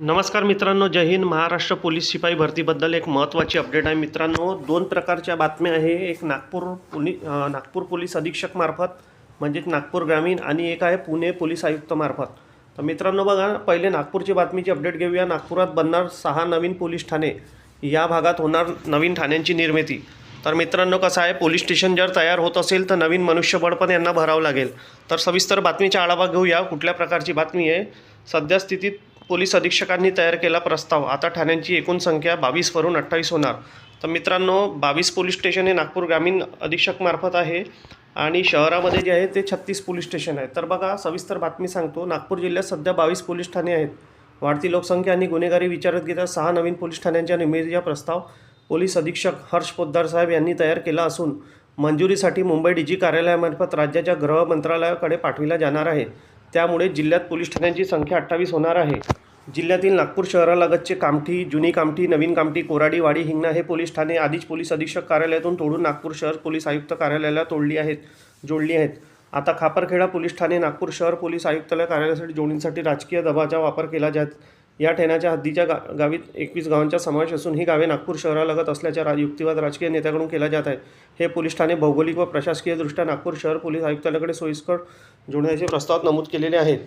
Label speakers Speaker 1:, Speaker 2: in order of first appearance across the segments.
Speaker 1: नमस्कार मित्रांनो जय हिंद. महाराष्ट्र पोलीस शिपाई भरतीबद्दल एक महत्त्वाची अपडेट आहे. मित्रांनो दोन प्रकारच्या बातम्या आहे. एक नागपूर पोली नागपूर पोलीस अधीक्षक मार्फत म्हणजेच नागपूर ग्रामीण आणि एक आहे पुणे पोलीस आयुक्तमार्फत तर मित्रांनो बघा पहिले नागपूरची बातमीची अपडेट घेऊया. नागपुरात बनणार सहा नवीन पोलीस ठाणे. या भागात होणार नवीन ठाण्यांची निर्मिती. तर मित्रांनो कसं आहे पोलीस स्टेशन जर तयार होत असेल तर नवीन मनुष्यबळ पण यांना भरावं लागेल. तर सविस्तर बातमीचा आढावा घेऊया. कुठल्या प्रकारची बातमी आहे? सध्या स्थितीत पोलीस अधीक्षकांनी तयार केला प्रस्ताव. आता ठाण्यांची एकूण संख्या बावीसवरून अठ्ठावीस होणार. तर मित्रांनो बावीस पोलीस स्टेशन हे नागपूर ग्रामीण अधीक्षकमार्फत आहे आणि शहरामध्ये जे आहे ते छत्तीस पोलीस स्टेशन आहे. तर बघा सविस्तर बातमी सांगतो. नागपूर जिल्ह्यात सध्या बावीस पोलीस ठाणे आहेत. वाढती लोकसंख्या आणि गुन्हेगारी विचारात घेता सहा नवीन पोलीस ठाण्यांच्या निर्मितीचा प्रस्ताव पोलीस अधीक्षक हर्ष पोद्दार साहेब यांनी तयार केला असून मंजुरीसाठी मुंबई डीजी कार्यालयामार्फत राज्याच्या गृह मंत्रालयाकडे पाठविला जाणार आहे. त्यामुळे जिल्ह्यात पोलीस ठाण्यांची संख्या अठ्ठावीस होणार आहे. जिल्ह्यातील नागपूर शहरालगतचे कामठी जुनी कामठी नवीन कामठी कोराडी वाडी हिंगणा हे पोलीस ठाणे आधीच पोलीस अधीक्षक कार्यालयातून तोडून नागपूर शहर पोलीस आयुक्त कार्यालयाला तोडली आहेत जोडली आहेत. आता खापरखेडा पोलीस ठाणे नागपूर शहर पोलीस आयुक्तालय कार्यालयासाठी जोडणीसाठी राजकीय दबावाचा वापर केला जात या ठेण्याच्या हद्दीच्या गा गावीत एकवीस गावांचा समावेश असून ही गावे नागपूर शहरालगत असल्याच्या रा युक्तिवाद राजकीय नेत्याकडून केला जात आहे हे पोलीस ठाणे भौगोलिक व प्रशासकीयदृष्ट्या नागपूर शहर पोलीस आयुक्तालयाकडे सोयीस्कर जोडण्याचे प्रस्तावात नमूद केलेले आहेत.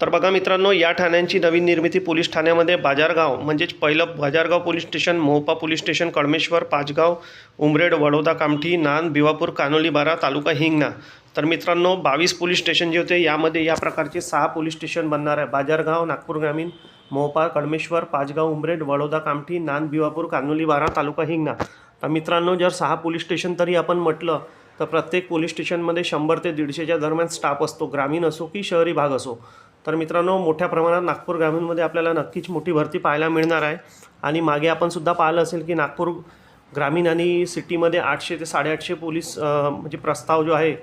Speaker 1: तर बघा मित्रांनो या ठाण्यांची नवीन निर्मिती पोलीस ठाण्यामध्ये बाजारगाव म्हणजेच पहिलं Bazargaon police station Mohpa police station Kalmeshwar Pachgaon Umred Vadoda Kamthi naan Bhiwapur Kanoli बारा तालुका हिंगणा. तर मित्रांनो बावीस पोलीस स्टेशन जे होते यामध्ये या प्रकारचे सहा पोलीस स्टेशन बनणार आहे. बाजारगाव नागपूर ग्रामीण मोहपा कडमेश्वर पाचगाव उमरेड वडोदा कामठी नान भिवापूर कानोली बारा तालुका हिंगणा. तर मित्रांनो जर सहा पोलीस स्टेशन तरी आपण म्हटलं तर प्रत्येक पोलीस स्टेशनमध्ये शंभर ते दीडशेच्या दरम्यान स्टाफ असतो ग्रामीण असो की शहरी भाग असो. तर मित्रांनो मोठ्या प्रमाणात नागपूर ग्रामीणमध्ये आपल्याला नक्कीच मोठी भरती पाहायला मिळणार आहे. आणि मागे आपण सुद्धा पाहिलं असेल की नागपूर ग्रामीण आणि सिटीमध्ये आठशे ते साडेआठशे पोलीस म्हणजे प्रस्ताव जो आहे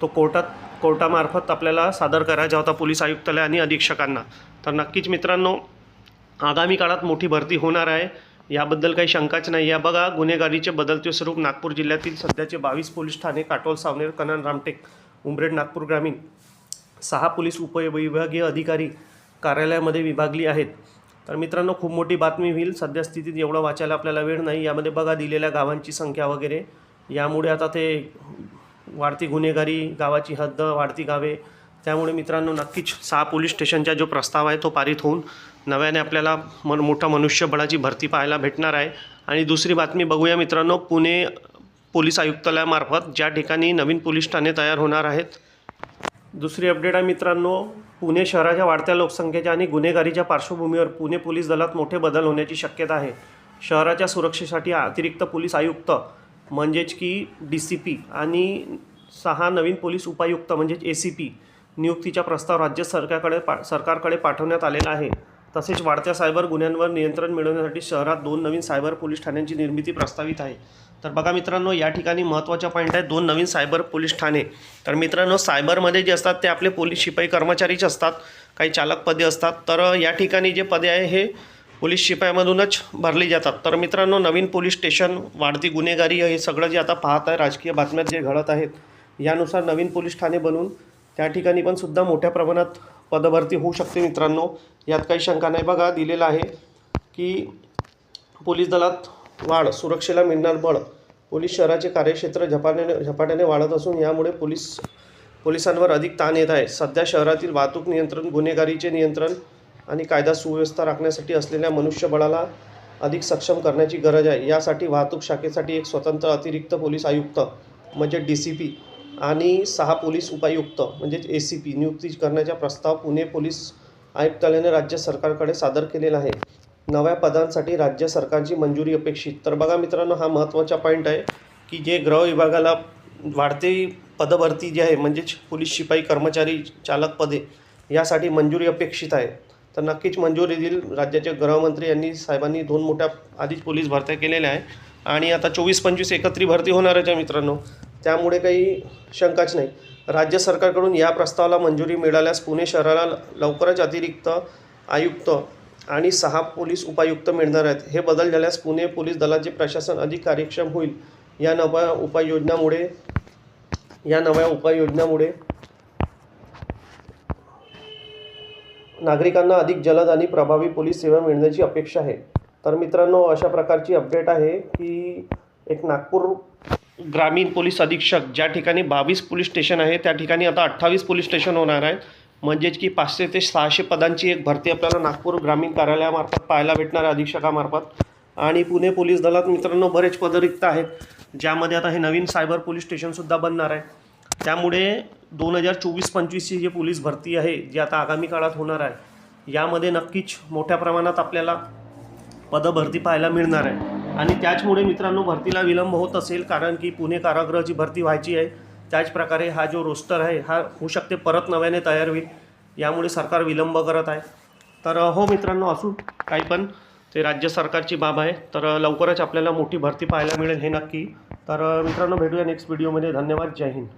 Speaker 1: तो कोर्टात कोर्टामार्फत आपल्याला सादर करायचा होता पोलीस आयुक्तालय आणि अधीक्षकांना. तर नक्कीच मित्रांनो आगामी काळात मोठी भरती होणार आहे. याबद्दल काही शंकाच नाही. या बघा गुन्हेगारीचे बदलते स्वरूप नागपूर जिल्ह्यातील सध्याचे बावीस पोलीस ठाणे काटोल सावनेर कनन रामटेक उमरेड नागपूर ग्रामीण. सहा पोलीस उपविभागीय अधिकारी कार्यालयामध्ये विभागली आहेत. तर मित्रांनो खूप मोठी बातमी होईल. सध्या स्थितीत एवढं वाचायला आपल्याला वेळ नाही. यामध्ये बघा दिलेल्या गावांची संख्या वगैरे. यामुळे आता ते वाढती गुन्हेगारी गावाची हद्द वाढती गावे. त्यामुळे मित्रांनो नक्कीच सहा पोलीस स्टेशनचा जो प्रस्ताव आहे तो पारित होऊन नव्याने आपल्याला मन मोठा मनुष्यबळाची भरती पाहायला भेटणार आहे. आणि दुसरी बातमी बघूया मित्रांनो पुणे पोलीस आयुक्तालयामार्फत ज्या ठिकाणी नवीन पोलीस ठाणे तयार होणार आहेत दुसरी अपडेट आहे मित्रांनो पुणे शहराच्या वाढत्या लोकसंख्येच्या आणि गुन्हेगारीच्या पार्श्वभूमीवर पुणे पोलीस दलात मोठे बदल होण्याची शक्यता आहे. शहराच्या सुरक्षेसाठी अतिरिक्त पोलीस आयुक्त म्हणजेच की डी सी पी आणि सहा नवीन पोलीस उपायुक्त म्हणजेच ए सी पी नियुक्तीचा प्रस्ताव राज्य सरकारकडे पा सरकारकडे पाठवण्यात आलेला आहे. तसेच वाढत्या सायबर गुन्ह्यांवर नियंत्रण मिळवण्यासाठी शहरात दोन नवीन सायबर पोलीस ठाण्यांची निर्मिती प्रस्तावित आहे. तर बघा मित्रांनो या ठिकाणी महत्त्वाचा पॉईंट आहे दोन नवीन सायबर पोलीस ठाणे. तर मित्रांनो सायबरमध्ये जे असतात ते आपले पोलीस शिपाई कर्मचारीच असतात. काही चालक पदे असतात. तर या ठिकाणी जे पदे आहे हे पोलीस शिपायामधूनच भरली जातात. तर मित्रांनो नवीन पोलीस स्टेशन वाढती गुन्हेगारी हे सगळं जे आता पाहत आहे राजकीय बातम्यात जे घडत आहेत यानुसार नवीन पोलीस ठाणे बनवून त्या ठिकाणी पण सुद्धा मोठ्या प्रमाणात पदभरती होऊ शकते मित्रांनो. यात काही शंका नाही. बघा दिलेलं आहे की पोलीस दलात वाढ सुरक्षेला मिळणार बळ. पोलीस शहराचे कार्यक्षेत्र झपाट्याने झपाट्याने वाढत असून यामुळे पोलीस पोलिसांवर अधिक ताण येत आहे. सध्या शहरातील वाहतूक नियंत्रण गुन्हेगारीचे नियंत्रण आणि कायदा सुव्यवस्था राखण्यासाठी असलेल्या मनुष्यबळाला अधिक सक्षम करण्याची गरज आहे. यासाठी वाहतूक शाखेसाठी एक स्वतंत्र अतिरिक्त पोलीस आयुक्त म्हणजे डी सी पी आणि सहा पोलीस उपायुक्त म्हणजेच ए सी पी नियुक्ती करण्याचा प्रस्ताव पुणे पोलीस आयुक्तालयाने राज्य सरकारकडे सादर केलेला आहे. नव्या पदांसाठी राज्य सरकारची मंजुरी अपेक्षित. तर बघा मित्रांनो हा महत्त्वाचा पॉईंट आहे की जे गृह विभागाला वाढते पदभरती जी आहे म्हणजेच पोलीस शिपाई कर्मचारी चालक पदे यासाठी मंजुरी अपेक्षित आहे. तर नक्कीच मंजुरी देईल. राज्याचे गृहमंत्री यांनी साहेबांनी दोन मोठ्या आधीच पोलीस भरत्या केलेल्या आहे. आणि आता चोवीस पंचवीस एकत्री भरती होणारच आहे मित्रांनो. त्यामुळे काही शंकाच नाही. राज्य सरकारकडून या प्रस्तावाला मंजुरी मिळाल्यास पुणे शहराला लवकरच अतिरिक्त आयुक्त आणि सहा पोलीस उपायुक्त मिळणार आहेत. हे बदल झाल्यास पुणे पोलीस दलाचे प्रशासन अधिक कार्यक्षम होईल. या नव्या उपाययोजनामुळे या नव्या उपाययोजनामुळे नागरिकांना अधिक जलद आणि प्रभावी पोलीस सेवा मिळण्याची अपेक्षा आहे. तर मित्रांनो अशा प्रकारची अपडेट आहे की एक नागपूर ग्रामीण पोलीस अधीक्षक ज्या ठिकाणी बावीस पोलीस स्टेशन आहे त्या ठिकाणी आता अठ्ठावीस पोलीस स्टेशन होणार आहेत. म्हणजेच की पाचशे ते सहाशे पदांची एक भरती आपल्याला नागपूर ग्रामीण कार्यालयामार्फत पाहायला भेटणार आहे अधीक्षकामार्फत. आणि पुणे पोलीस दलात मित्रांनो बरेच पदं रिक्त आहेत ज्यामध्ये आता हे नवीन सायबर पोलीस स्टेशनसुद्धा बनणार आहे. त्यामुळे दोन हजार चोवीस पंचवीसची जी पोलीस भरती आहे जी आता आगामी काळात होणार आहे यामध्ये नक्कीच मोठ्या प्रमाणात आपल्याला पदभरती पाहायला मिळणार आहे. आणि त्याचमुळे मित्रांनो भरतीला विलंब होत असेल कारण की पुणे कारागृहाची भरती व्हायची आहे त्याच प्रकारे हा जो रोस्टर आहे हा होऊ शकते परत नव्याने तयार होईल यामुळे सरकार विलंब करत आहे. तर हो मित्रांनो असू काही पण ते राज्य सरकारची बाब आहे. तर लवकरच आपल्याला मोठी भरती पाहायला मिळेल हे नक्की. तर मित्रांनो भेटूया नेक्स्ट व्हिडिओमध्ये धन्यवाद. जय हिंद.